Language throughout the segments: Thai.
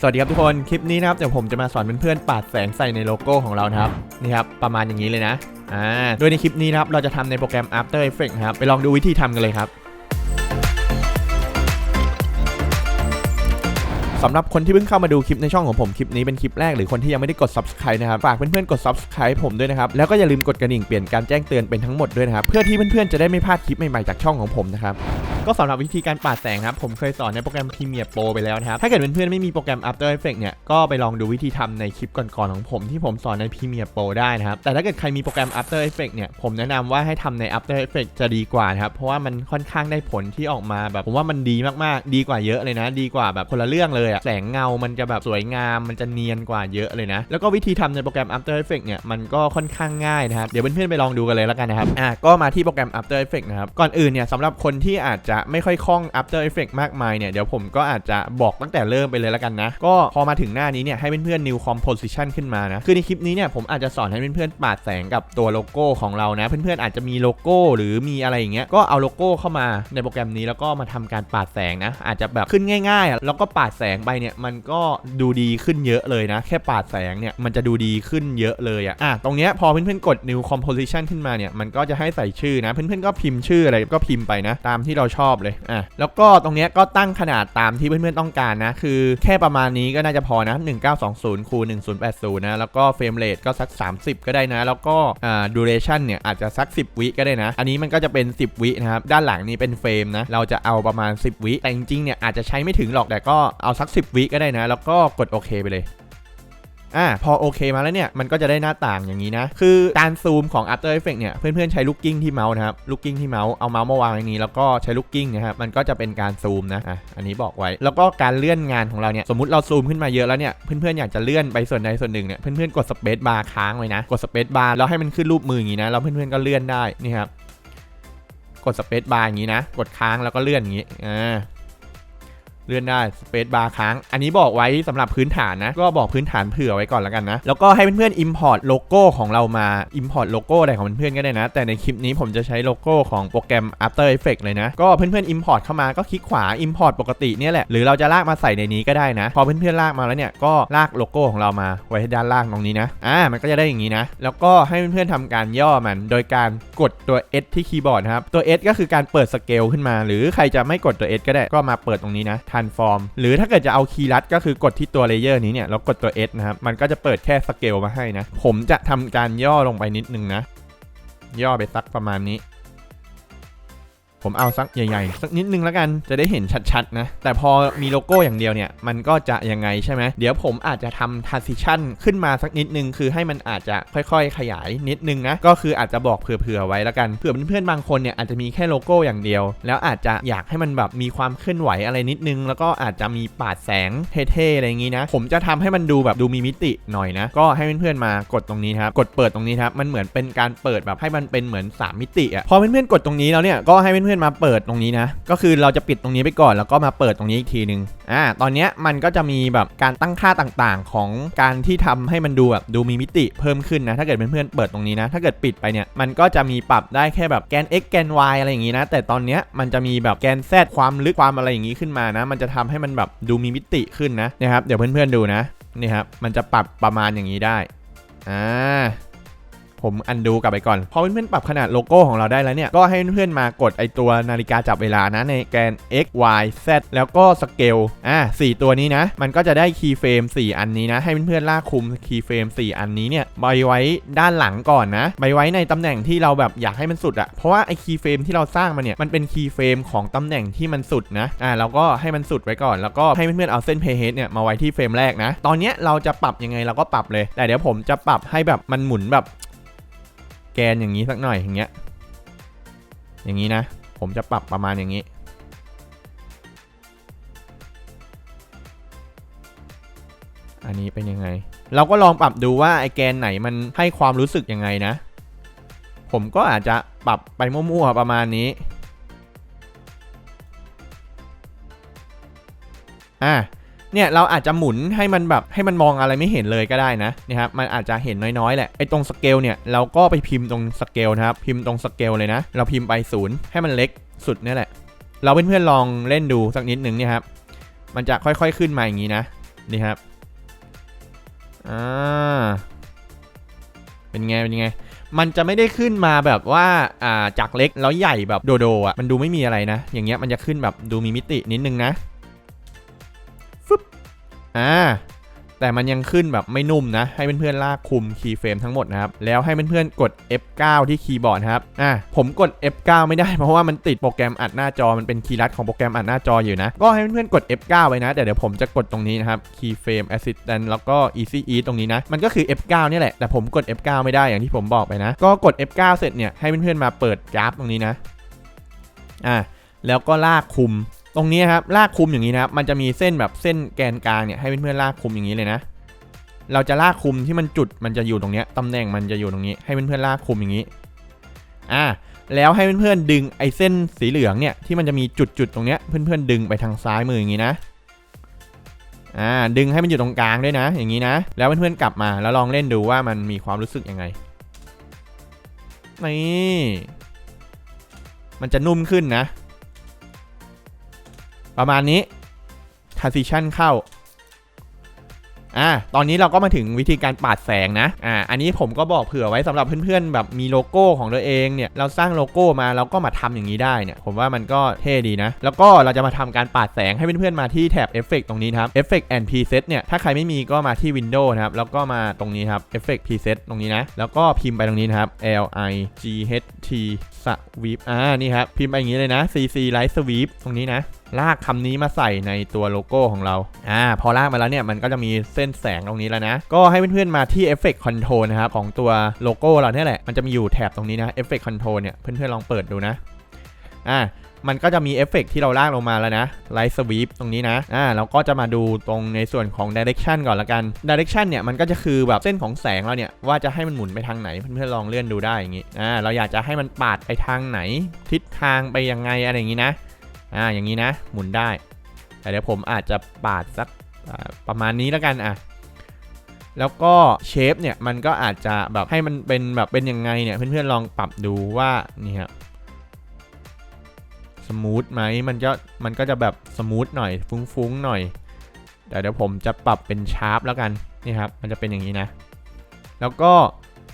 สวัสดีครับทุกคนคลิปนี้นะครับเดี๋ยวผมจะมาสอนเพื่อนๆปาดแสงใส่ในโลโก้ของเรานะครับนี่ครับประมาณอย่างนี้เลยนะอ่าโดยในคลิปนี้นะครับเราจะทำในโปรแกรม After Effects ครับไปลองดูวิธีทำกันเลยครับสำหรับคนที่เพิ่งเข้ามาดูคลิปในช่องของผมคลิปนี้เป็นคลิปแรกหรือคนที่ยังไม่ได้กด subscribe นะครับฝากเพื่อนๆกด subscribe ผมด้วยนะครับแล้วก็อย่าลืมกดกระดิ่งเปลี่ยนการแจ้งเตือนเป็นทั้งหมดด้วยนะครับเพื่อที่เพื่อนๆจะได้ไม่พลาดคลิปใหม่ๆจากช่องของผมนะครับ ก็สำหรับวิธีการปาดแสงครับผมเคยสอนในโปรแกรม Premiere Pro ไปแล้วนะครับถ้าเกิดเพื่อนๆไม่มีโปรแกรม After Effects เนี่ยก็ไปลองดูวิธีทำในคลิปก่อนๆของผมที่ผมสอนใน Premiere Pro ได้นะครับแต่ถ้าเกิดใครมีโปรแกรม After Effects เนี่ยผมแนะนำว่าให้ทำใน After Effects จะดีกว่านะครับเพราะว่ามันค่อนข้างได้ผลที่ออกมาแบบผมว่ามันดีมากๆ ดีกว่าเยอะเลยนะ ดีกว่าแบบคนละเรื่องเลยอะแสงเงามันจะแบบสวยงามมันจะเนียนกว่าเยอะเลยนะ แล้วก็วิธีทำในโปรแกรม After Effects เนี่ยมันก็ค่อนข้างง่ายนะครับเดี๋ยวเพื่อนๆไปลองดูกันเลยแล้วกันนะครับอะก็มาที่โปรแกรม After Effects นะครับก่อนอื่นเนี่ยสำหรับคนที่อาจจะไม่ค่อยคล่อง After Effects มากมายเนี่ย เดี๋ยวผมก็อาจจะบอกตั้งแต่เริ่มไปเลยแล้วกันนะ ก็พอมาถึงหน้านี้เนี่ย ให้เพื่อนๆ new composition ขึ้นมานะ คือในคลิปนี้เนี่ย ผมอาจจะสอนให้เพื่อนๆปาดแสงกับตัวโลโก้ของเรานะ เพื่อนๆอาจจะมีโลโก้หรือมีอะไรอย่างเงี้ย ก็เอาโลโก้เข้ามาในโปรแกรมนี้แล้วก็มาทำการปาดแสงนะ อาจจะแบบขึ้นง่ายๆ แล้วก็ปาดแสงไปเนี่ย มันก็ดูดีขึ้นเยอะเลยนะ แค่ปาดแสงเนี่ย มันจะดูดีขึ้นเยอะเลยอะอะ ตรงเนี้ยพอเพื่อนๆกด new composition ขึ้นมาเนี่ย มันก็จะให้ใส่ชื่อนะ เพื่อนๆก็พิมพ์ชื่ออะไรก็พิมพ์ไปนะ ตามที่เราชอบเลยอะแล้วก็ตรงเนี้ยก็ตั้งขนาดตามที่เพื่อนๆต้องการนะ คือแค่ประมาณนี้ก็น่าจะพอนะ 1920คูณ1080 นะ แล้วก็เฟรมเรทก็สัก 30 ก็ได้นะ แล้วก็อ่า duration เนี่ยอาจจะสัก 10 วิก็ได้นะ อันนี้มันก็จะเป็น 10 วินะครับ ด้านหลังนี้เป็นเฟรมนะ เราจะเอาประมาณ 10 วิ แต่จริงๆเนี่ยอาจจะใช้ไม่ถึงหรอก แต่ก็เอาสัก 10 วิก็ได้นะ แล้วก็กดโอเคไปเลย อ่าพอโอเคมาแล้วเนี่ยมันก็จะได้หน้าต่างอย่างนี้นะ คือการซูมของ After Effects เนี่ยเพื่อนๆใช้ลูกกิ้งที่เมาส์นะครับลูกกิ้งที่เมาส์เอาเมาส์มาวางอย่างนี้ แล้วก็ใช้ลูกกิ้งนะครับมันก็จะเป็นการซูมนะอะอันนี้บอกไว้ แล้วก็การเลื่อนงานของเราเนี่ยสมมติเราซูมขึ้นมาเยอะแล้วเนี่ยเพื่อนๆอยากจะเลื่อนไปส่วนใดส่วนหนึ่งเนี่ยเพื่อนๆกดสเปซบาร์ค้างไว้นะกดสเปซบาร์แล้วให้มันขึ้นรูปมืออย่างนี้นะแล้วเพื่อนๆก็เลื่อนได้นี่ครับกดสเปซบาร์อย่างนี้นะกดค้างแล้วก็เลื่อนอย่างนี้อ่า เลื่อนได้สเปซบาร์ค้าง อันนี้บอกไว้สำหรับพื้นฐานนะ ก็บอกพื้นฐานเผื่อไว้ก่อนแล้วกันนะ แล้วก็ให้เพื่อนๆ import โลโก้ของเรามา import โลโก้อะไรของเพื่อนๆก็ได้นะ แต่ในคลิปนี้ผมจะใช้โลโก้ของโปรแกรม After Effects เลยนะ ก็เพื่อนๆ import เข้ามาก็คลิกขวา import ปกติเนี่ยแหละ หรือเราจะลากมาใส่ในนี้ก็ได้นะ พอเพื่อนๆลากมาแล้วเนี่ยก็ลากโลโก้ของเรามาไว้ด้านล่างตรงนี้นะ อ่า มันก็จะได้อย่างนี้นะ แล้วก็ให้เพื่อนๆทำการย่อมัน โดยการกดตัว S ที่คีย์บอร์ดนะครับ ตัว S ก็คือการเปิดสเกลขึ้นมา หรือใครจะไม่กดตัว S ก็ได้ ก็มาเปิดตรงนี้นะ transform หรือถ้าเกิดจะเอาคีย์ลัดก็คือกดที่ตัวเลเยอร์นี้เนี่ยแล้วกดตัว S นะครับ มันก็จะเปิดแค่สเกลมาให้นะ ผมจะทำการย่อลงไปนิดนึงนะ ย่อไปสักประมาณนี้ ผมเอาสักใหญ่ๆ สักนิดนึงแล้วกันจะได้เห็นชัดๆนะแต่พอมีโลโก้อย่างเดียวเนี่ยมันก็จะยังไงใช่ไหมเดี๋ยวผมอาจจะทำ transition ขึ้นมาสักนิดนึง คือให้มันอาจจะค่อยๆ ขยายนิดนึงนะก็คืออาจจะบอกเผื่อๆไว้แล้วกันเผื่อเพื่อนๆบางคนเนี่ยอาจจะมีแค่โลโก้อย่างเดียว แล้วอาจจะอยากให้มันแบบมีความเคลื่อนไหวอะไรนิดนึง แล้วก็อาจจะมีปาดแสงเท่ๆอะไรอย่างนี้นะผมจะทำให้มันดูแบบดูมีมิติหน่อยนะก็ให้เพื่อนๆมากดตรงนี้ครับกดเปิดตรงนี้ครับมันเหมือนเป็นการเปิดแบบให้มันเป็นเหมือน 3 มิติอะพอเพื่อนๆกดตรงนี้แล้วเนี่ยก็ให้เพื่อนๆมาเปิดตรงนี้นะ ก็คือเราจะปิดตรงนี้ไปก่อน แล้วก็มาเปิดตรงนี้อีกทีหนึ่งอ่าตอนเนี้ยมันก็จะมีแบบการตั้งค่าต่างๆ ของการที่ทำให้มันดูแบบดูมีมิติเพิ่มขึ้นนะ ถ้าเกิดเพื่อนๆเปิดตรงนี้นะ ถ้าเกิดปิดไปเนี่ยมันก็จะมีปรับได้แค่แบบแกน x แกน y อะไรอย่างงี้นะ แต่ตอนเนี้ยมันจะมีแบบแกน z ความลึกความอะไรอย่างงี้ขึ้นมานะ มันจะทำให้มันแบบดูมีมิติขึ้นนะนะครับเดี๋ยวเพื่อนๆดูนะนี่ครับมันจะปรับประมาณอย่างนี้ได้อ่า ผมอันดูกลับไปก่อน พอเพื่อนๆปรับขนาดโลโก้ของเราได้แล้วเนี่ย ก็ให้เพื่อนๆมากดไอตัวนาฬิกาจับเวลานะในแกน x y z แล้วก็สเกลอ่าสตัวนี้นะ มันก็จะได้คีย์เฟรม4อันนี้นะ ให้เพื่อนๆลากคุมคีย์เฟรม4อันนี้เนี่ยใบไว้ด้านหลังก่อนนะใบไว้ในตำแหน่งที่เราแบบอยากให้มันสุดอะเพราะว่าไอคีย์เฟรมที่เราสร้างมาเนี่ยมันเป็นคีย์เฟรมของตำแหน่งที่มันสุดนะอ่าเราก็ให้มันสุดไว้ก่อน แล้วก็ให้เพื่อนๆเอาเส้นเพย์เฮดเนี่ยมาไว้ที่เฟรมแรกนะ ตอนเนี้ยเราจะปรับยังไงเราก็ปรับเลย แต่เดี๋ยวผมจะปรับให้แบบมันหมุนแบบ แกนอย่างนี้สักหน่อยอย่างเงี้ย อย่างนี้นะ ผมจะปรับประมาณอย่างนี้ อันนี้เป็นยังไง เราก็ลองปรับดูว่าไอแกนไหนมันให้ความรู้สึกยังไงนะ ผมก็อาจจะปรับไปมั่วๆประมาณนี้ อะ เนี่ยเราอาจจะหมุนให้มันแบบให้มันมองอะไรไม่เห็นเลยก็ได้นะนี่ครับมันอาจจะเห็นน้อยๆแหละไอ้ตรงสเกลเนี่ยเราก็ไปพิมพ์ตรงสเกลนะครับพิมพ์ตรงสเกลเลยนะ เราพิมพ์ไปศูนย์ให้มันเล็กสุดเนี่ยแหละ เราเพื่อนๆลองเล่นดูสักนิดหนึ่งเนี่ยครับมันจะค่อยๆขึ้นมาอย่างนี้นะนี่ครับอ่าเป็นไงเป็นไงมันจะไม่ได้ขึ้นมาแบบว่าอ่าจากเล็กแล้วใหญ่แบบโดโดอะมันดูไม่มีอะไรนะ อย่างเงี้ยมันจะขึ้นแบบดูมีมิตินิดนึงนะ อ่าแต่มันยังขึ้นแบบไม่นุ่มนะ ให้เพื่อนๆลากคุมคีย์เฟรมทั้งหมดนะครับ แล้วให้เพื่อนๆกด F9 ที่คีย์บอร์ดครับ อ่าผมกด F9 ไม่ได้เพราะว่ามันติดโปรแกรมอัดหน้าจอมันเป็นคีย์ลัดของโปรแกรมอัดหน้าจออยู่นะ ก็ให้เพื่อนๆกด F9 ไว้นะ แต่เดี๋ยวผมจะกดตรงนี้นะครับ Keyframe Assistant แล้วก็ Easy e a s ตรงนี้นะ มันก็คือ F9 นี่แหละ แต่ผมกด F9 ไม่ได้อย่างที่ผมบอกไปนะ ก็กด F9 เสร็จเนี่ยให้เพื่อนๆมาเปิดกราฟตรงนี้นะ อ่าแล้วก็ลากคุม ตรงนี้ครับลากคุมอย่างนี้นะครับมันจะมีเส้นแบบเส้นแกนกลางเนี่ยให้เพื่อนๆลากคุมอย่างนี้เลยนะ เราจะลากคุมที่มันจุดมันจะอยู่ตรงเนี้ยตำแหน่งมันจะอยู่ตรงนี้ ให้เพื่อนๆลากคุมอย่างนี้อ่าแล้วให้เพื่อนๆดึงไอ้เส้นสีเหลืองเนี่ยที่มันจะมีจุดๆตรงเนี้ยเพื่อนๆดึงไปทางซ้ายมืออย่างนี้นะอ่าดึงให้มันอยู่ตรงกลางด้วยนะ อย่างนี้นะ แล้วเพื่อนๆกลับมาแล้วลองเล่นดูว่ามันมีความรู้สึกยังไงนี่มันจะนุ่มขึ้นนะ ประมาณนี้ transition เข้าอ่าตอนนี้เราก็มาถึงวิธีการปาดแสงนะอ่าอันนี้ผมก็บอกเผื่อไว้สำหรับเพื่อนๆ แบบมีโลโก้ของตัวเองเนี่ยเราสร้างโลโก้มาเราก็มาทำอย่างนี้ได้เนี่ยผมว่ามันก็เท่ดีนะ แล้วก็เราจะมาทำการปาดแสงให้เพื่อนๆมาที่แถบเอฟเฟกตรงนี้ครับ Effect and Preset เนี่ยถ้าใครไม่มีก็มาที่ Windows นะครับแล้วก็มาตรงนี้ครับ Effect Preset ตรงนี้นะ แล้วก็พิมพ์ไปตรงนี้นะครับ L I G H T Sweep อ่านี่ครับพิมพ์ไปอย่างนี้เลยนะ C C Light Sweep ตรงนี้นะ ลากคำนี้มาใส่ในตัวโลโก้ของเรา อ่า พอลากมาแล้วเนี่ย มันก็จะมีเส้นแสงตรงนี้แล้วนะ ก็ให้เพื่อนๆมาที่ Effect Control นะครับ ของตัวโลโก้เราเนี่ยแหละ มันจะมีอยู่แถบตรงนี้นะ Effect Control เนี่ย เพื่อนๆลองเปิดดูนะ อ่ามันก็จะมีเอฟเฟกต์ที่เราลากลงมาแล้วนะ Light Sweep ตรงนี้นะ อ่าเราก็จะมาดูตรงในส่วนของ Direction ก่อนละกัน Direction เนี่ย มันก็จะคือแบบเส้นของแสงเราเนี่ย ว่าจะให้มันหมุนไปทางไหน เพื่อนๆลองเลื่อนดูได้อย่างงี้ อ่า เราอยากจะให้มันปาดไปทางไหน ทิศทางไปยังไงอะไรอย่างงี้นะ อ่าอย่างนี้นะหมุนได้ แต่เดี๋ยวผมอาจจะปาดสักประมาณนี้แล้วกันอะแล้วก็เชฟเนี่ยมันก็อาจจะแบบให้มันเป็นแบบเป็นยังไงเนี่ยเพื่อนๆลองปรับดูว่านี่ครับสมูทไหมมันจะมันก็จะแบบสมูทหน่อยฟุ้งๆหน่อยเดี๋ยวเดี๋ยวผมจะปรับเป็นชาร์ปแล้วกันนี่ครับมันจะเป็นอย่างนี้นะ แล้วก็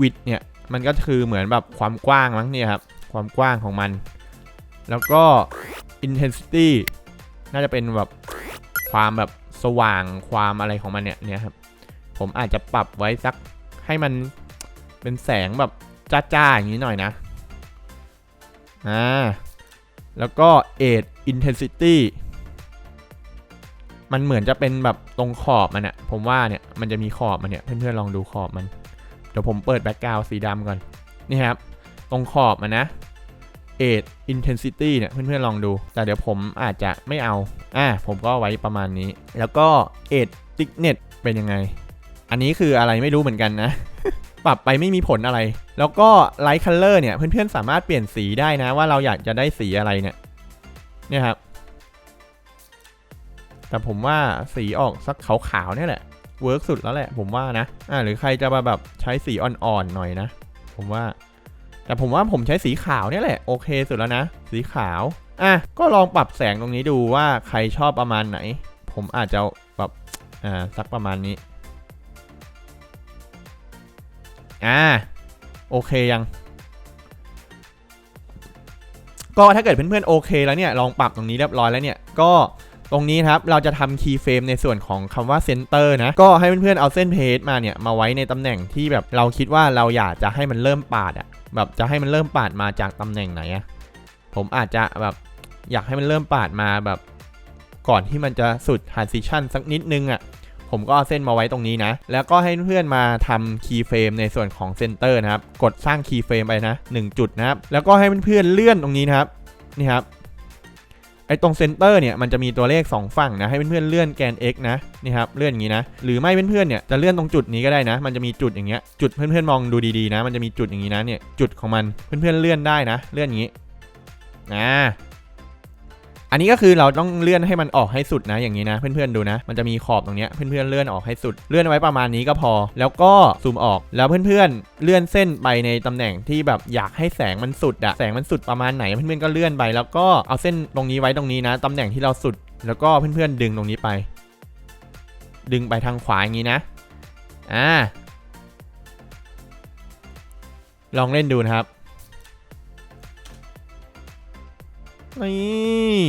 วิดเนี่ยมันก็คือเหมือนแบบความกว้างมั้งเนี่ยครับความกว้างของมัน แล้วก็ intensity น่าจะเป็นแบบความแบบสว่างความอะไรของมันเนี่ยเนี่ยครับผมอาจจะปรับไว้สักให้มันเป็นแสงแบบจ้าๆอย่างนี้หน่อยนะอ่าแล้วก็ age intensity มันเหมือนจะเป็นแบบตรงขอบมันอะผมว่าเนี่ยมันจะมีขอบมันเนี่ยเพื่อนๆลองดูขอบมัน เดี๋ยวผมเปิดแบ็กกราวสีดำก่อนนี่ครับ ตรงขอบมันนะ age intensity เนี่ยเพื่อนๆลองดู แต่เดี๋ยวผมอาจจะไม่เอา อ่า ผมก็ไว้ประมาณนี้ แล้วก็ age thickness เป็นยังไง อันนี้คืออะไรไม่รู้เหมือนกันนะ ปรับไปไม่มีผลอะไร แล้วก็ light color เนี่ย เพื่อนๆสามารถเปลี่ยนสีได้นะ ว่าเราอยากจะได้สีอะไรเนี่ย เนี่ยครับ แต่ผมว่าสีออกสักขาวๆเนี่ยแหละ เวิร์กสุดแล้วแหละ ผมว่านะ อ่าหรือใครจะมาแบบใช้สีอ่อนๆหน่อยนะ ผมว่า แต่ผมว่าผมใช้สีขาวเนี่ยแหละโอเคสุดแล้วนะ สีขาว อะ ก็ลองปรับแสงตรงนี้ดูว่าใครชอบประมาณไหน ผมอาจจะแบบอ่าสักประมาณนี้ อ่า โอเคยัง ก็ถ้าเกิดเพื่อนๆโอเคแล้วเนี่ยลองปรับตรงนี้เรียบร้อยแล้วเนี่ยก็ ตรงนี้ครับเราจะทำคีย์เฟรมในส่วนของคำว่าเซนเตอร์นะ ก็ให้เพื่อนๆเอาเส้นเพจมาเนี่ยมาไว้ในตำแหน่งที่แบบเราคิดว่าเราอยากจะให้มันเริ่มปาดอะแบบจะให้มันเริ่มปาดมาจากตำแหน่งไหนอะผมอาจจะแบบอยากให้มันเริ่มปาดมาแบบ ก่อนที่มันจะสุด transition สักนิดนึงอะผมก็เอาเส้นมาไว้ตรงนี้นะ แล้วก็ให้เพื่อนมาทำคีย์เฟรมในส่วนของเซนเตอร์นะครับ กดสร้างคีย์เฟรมไปนะ 1 จุดนะครับ แล้วก็ให้เพื่อนๆเลื่อนตรงนี้นะครับ นี่ครับ ไอ้ตรงเซนเตอร์เนี่ยมันจะมีตัวเลข 2 ฝั่งนะให้เพื่อนๆเลื่อนแกน x นะนี่ครับเลื่อนอย่างนี้นะหรือไม่เพื่อนๆเนี่ยจะเลื่อนตรงจุดนี้ก็ได้นะ มันจะมีจุดอย่างเงี้ยจุดเพื่อนๆมองดูดีๆนะ มันจะมีจุดอย่างนี้นะเนี่ยจุดของมันเพื่อนๆเลื่อนได้นะ เลื่อนอย่างนี้นะ อันนี้ก็คือเราต้องเลื่อนให้มันออกให้สุดนะอย่างนี้นะ เพื่อนๆดูนะ มันจะมีขอบตรงเนี้ยเพื่อนๆเลื่อนออกให้สุด เลื่อนไว้ประมาณนี้ก็พอ แล้วก็ซูมออกแล้วเพื่อนๆเลื่อนเส้นไปในตำแหน่งที่แบบอยากให้แสงมันสุดอะแสงมันสุดประมาณไหนเพื่อนๆก็เลื่อนไป แล้วก็เอาเส้นตรงนี้ไว้ตรงนี้นะตำแหน่งที่เราสุด แล้วก็เพื่อนๆดึงตรงนี้ไป ดึงไปทางขวาอย่างนี้นะอ่าลองเล่นดูนะครับ นี่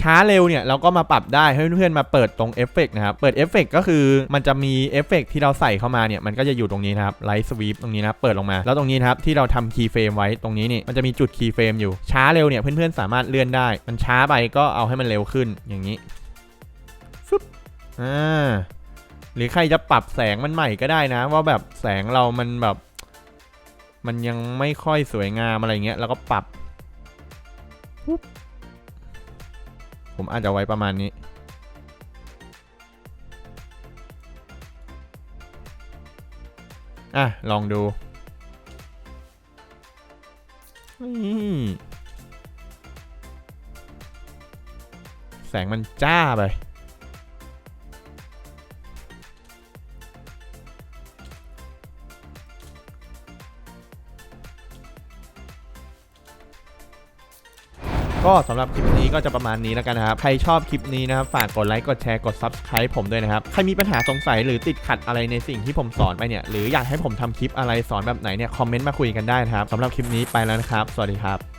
ช้าเร็วเนี่ยเราก็มาปรับได้ให้เพื่อนๆมาเปิดตรงเอฟเฟกนะครับ เปิดเอฟเฟกก็คือมันจะมีเอฟเฟกที่เราใส่เข้ามาเนี่ย มันก็จะอยู่ตรงนี้นะครับไลท์สวีปตรงนี้นะเปิดลงมา แล้วตรงนี้นะครับที่เราทำคีย์เฟรมไว้ตรงนี้นี่มันจะมีจุดคีย์เฟรมอยู่ช้าเร็วเนี่ยเพื่อนๆสามารถเลื่อนได้ มันช้าไปก็เอาให้มันเร็วขึ้นอย่างนี้ฟึบอ่าหรือใครจะปรับแสงมันใหม่ก็ได้นะ ว่าแบบแสงเรามันแบบ มันยังไม่ค่อยสวยงามอะไรเงี้ยแล้วก็ปรับผมอาจจะไว้ประมาณนี้ อะ ลองดู แสงมันจ้าไป ก็สำหรับคลิปนี้ก็จะประมาณนี้แล้วกันนะครับ ใครชอบคลิปนี้นะครับ ฝากกดไลค์กดแชร์กด Subscribe ผมด้วยนะครับ ใครมีปัญหาสงสัยหรือติดขัดอะไรในสิ่งที่ผมสอนไปเนี่ย หรืออยากให้ผมทำคลิปอะไรสอนแบบไหนเนี่ยคอมเมนต์มาคุยกันได้นะครับสำหรับคลิปนี้ไปแล้วนะครับ สวัสดีครับ